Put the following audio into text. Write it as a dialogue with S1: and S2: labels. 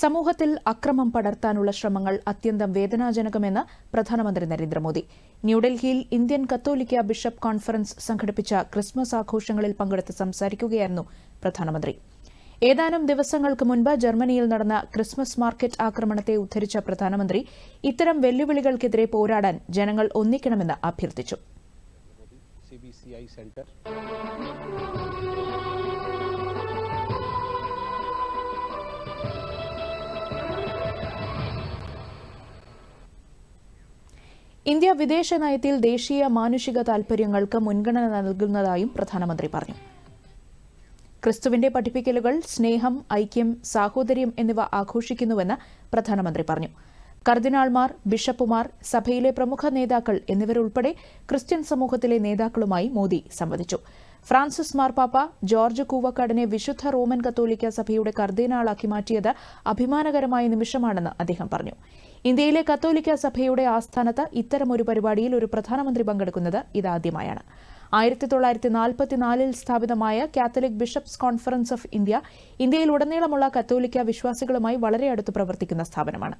S1: സമൂഹത്തിൽ അക്രമം പടർത്താനുള്ള ശ്രമങ്ങൾ അത്യന്തം വേദനാജനകമെന്ന് പ്രധാനമന്ത്രി നരേന്ദ്രമോദി. ന്യൂഡൽഹിയിൽ ഇന്ത്യൻ കത്തോലിക്ക ബിഷപ്പ് കോൺഫറൻസ് സംഘടിപ്പിച്ച ക്രിസ്മസ് ആഘോഷങ്ങളിൽ പങ്കെടുത്ത് സംസാരിക്കുകയായിരുന്നു പ്രധാനമന്ത്രി. ഏതാനും ദിവസങ്ങൾക്ക് മുൻപ് ജർമ്മനിയിൽ നടന്ന ക്രിസ്മസ് മാർക്കറ്റ് ആക്രമണത്തെ ഉദ്ധരിച്ച പ്രധാനമന്ത്രി ഇത്തരം വെല്ലുവിളികൾക്കെതിരെ പോരാടാൻ ജനങ്ങൾ ഒന്നിക്കണമെന്ന് അഭ്യർത്ഥിച്ചു. ഇന്ത്യ വിദേശ നയത്തിൽ ദേശീയ മാനുഷിക താൽപര്യങ്ങൾക്ക് മുൻഗണന നൽകുന്നതായും പ്രധാനമന്ത്രി പറഞ്ഞു. ക്രിസ്തുവിന്റെ പഠിപ്പിക്കലുകൾ സ്നേഹം ഐക്യം സാഹോദര്യം എന്നിവ ആഘോഷിക്കുന്നുവെന്ന് പ്രധാനമന്ത്രി പറഞ്ഞു. കർദിനാൾമാർ ബിഷപ്പുമാർ സഭയിലെ പ്രമുഖ നേതാക്കൾ എന്നിവരുൾപ്പെടെ ക്രിസ്ത്യൻ സമൂഹത്തിലെ നേതാക്കളുമായി മോദി സംവദിച്ചു. ഫ്രാൻസിസ് മാർപ്പാപ്പ ജോർജ് കൂവക്കാടിനെ വിശുദ്ധ റോമൻ കത്തോലിക്ക സഭയുടെ കർദിനാളാക്കി മാറ്റിയത് അഭിമാനകരമായ നിമിഷമാണെന്ന് അദ്ദേഹം പറഞ്ഞു. ഇന്ത്യയിലെ കത്തോലിക്ക സഭയുടെ ആസ്ഥാനത്ത് ഇത്തരമൊരു പരിപാടിയിൽ ഒരു പ്രധാനമന്ത്രി പങ്കെടുക്കുന്നത് ഇതാദ്യമായാണ്. ആയിരത്തി തൊള്ളായിരത്തി നാൽപ്പത്തിനാലിൽ സ്ഥാപിതമായ Catholic Bishops Conference of India ഇന്ത്യയിൽ ഇന്ത്യയിലുടനീളമുള്ള കത്തോലിക്ക വിശ്വാസികളുമായി വളരെ അടുത്ത് പ്രവർത്തിക്കുന്ന സ്ഥാപനമാണ്.